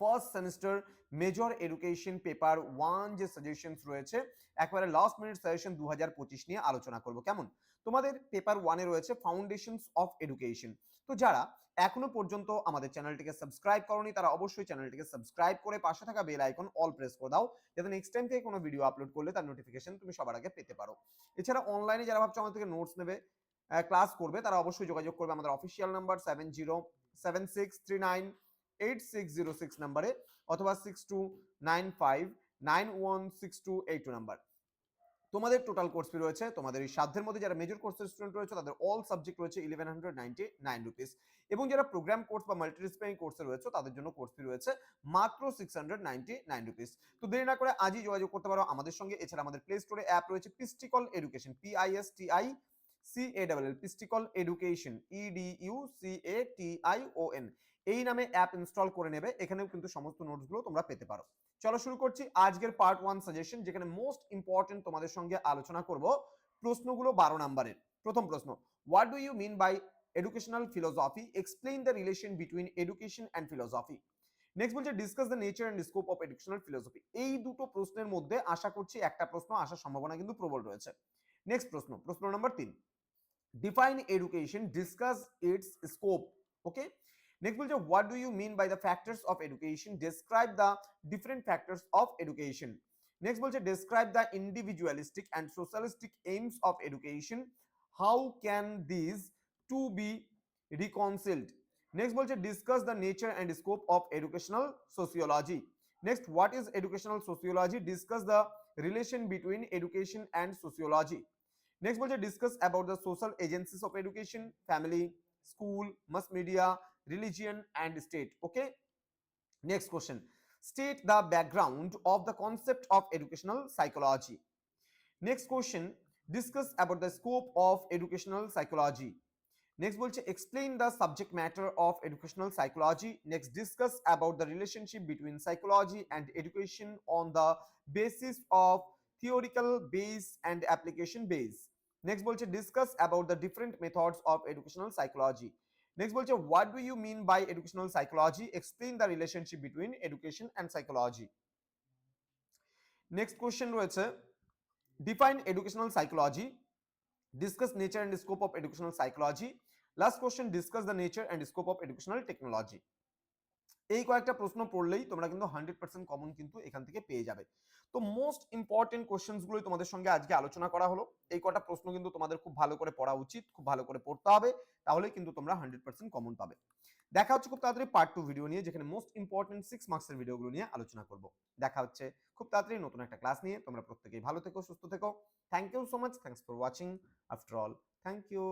first semester major education paper one যে suggestions রয়েছে, একবারে লাস্ট মিনিট সাজেশন দু হাজার পঁচিশ নিয়ে আলোচনা করব। কেমন? তোমাদের পেপার ওয়ানে রয়েছে ফাউন্ডেশনস অফ এডুকেশন তো যারা এখনও পর্যন্ত আমাদের চ্যানেলটিকে সাবস্ক্রাইব করনি, তারা অবশ্যই চ্যানেলটিকে সাবস্ক্রাইব করে পাশে থাকা বেল আইকন অল প্রেস করে দাও, যাতে নেক্সট টাইম থেকে কোনো ভিডিও আপলোড করলে তার নোটিফিকেশন তুমি সবার আগে পেতে পারো। এছাড়া অনলাইনে যারা ভাবছ আমাদের থেকে নোটস নেবে ক্লাস করবে, তারা অবশ্যই যোগাযোগ করবে আমাদের official number seven zero seven six three nine eight six zero six নাম্বারে অথবা six two nine five nine one six two eight two number তোমাদের টোটাল কোর্স ফি রয়েছে, তোমাদের এই সাধ্যের মধ্যে যারা মেজর কোর্সের স্টুডেন্ট রয়েছে, তাদের অল সাবজেক্ট রয়েছে eleven hundred ninety nine rupees এবং যারা প্রোগ্রাম কোর্স বা মাল্টিডিসিপ্লিনারি কোর্সে রয়েছে, তাদের জন্য কোর্স ফি রয়েছে মাত্র six hundred ninety nine rupees তো দেরি না করে আজই যোগাযোগ করতে পারো আমাদের সঙ্গে। এছাড়া আমাদের প্লে স্টোরে অ্যাপ রয়েছে Pistical education P I S T I C A double L Pistical education E D U C A T I O N এই নামে অ্যাপ ইনস্টল করে নেবে, এখানেও কিন্তু সমস্ত নোটসগুলো তোমরা পেতে পারো। চলো শুরু করছি আজকের পার্ট ওয়ান সাজেশন যেখানে মোস্ট ইম্পর্টেন্ট তোমাদের সঙ্গে আলোচনা করব প্রশ্নগুলো বারো নাম্বারের প্রথম প্রশ্ন what do you mean by educational philosophy explain the relation between education and philosophy next বলছে discuss the nature and scope of educational philosophy এই দুটো প্রশ্নের মধ্যে আশা করছি একটা প্রশ্ন আসার সম্ভাবনা কিন্তু প্রবল রয়েছে। নেক্সট প্রশ্ন প্রশ্ন নম্বর তিন। Define education discuss its scope okay next বলছে what do you mean by the factors of education describe the different factors of education next বলছে describe the individualistic and socialistic aims of education how can these two be reconciled next বলছে discuss the nature and scope of educational sociology next what is educational sociology discuss the relation between education and sociology next বলছে discuss about the social agencies of education family school mass media religion and state okay next question state the background of the concept of educational psychology next question discuss about the scope of educational psychology next বলছে explain the subject matter of educational psychology next discuss about the relationship between psychology and education on the basis of theoretical base and application base next বলছে discuss about the different methods of educational psychology Next বলছে what do you mean by educational psychology explain the relationship between education and psychology next question রয়েছে define educational psychology discuss nature and scope of educational psychology last question discuss the nature and scope of educational technology এই কয়েকটা প্রশ্ন পড়লেই তোমরা কিন্তু hundred percent common কিন্তু এখান থেকে পেয়ে যাবে। তো মোস্ট ইম্পর্টেন্ট কোশ্চেন্সগুলোই তোমাদের সঙ্গে আজকে আলোচনা করা হলো। এই কটা প্রশ্ন কিন্তু তোমাদের খুব ভালো করে পড়া উচিত, খুব ভালো করে পড়তে হবে তাহলে কিন্তু তোমরা হান্ড্রেড পার্সেন্ট কমন পাবে। দেখা হচ্ছে খুব তাড়াতাড়ি পার্ট টু ভিডিও নিয়ে, যেখানে মোস্ট ইম্পর্টেন্ট সিক্স মার্কসের ভিডিওগুলো নিয়ে আলোচনা করব। দেখা হচ্ছে খুব তাড়াতাড়ি নতুন একটা ক্লাস নিয়ে। তোমরা প্রত্যেকেই ভালো থেকো, সুস্থ থেকো। Thank you so much thanks for watching after all thank you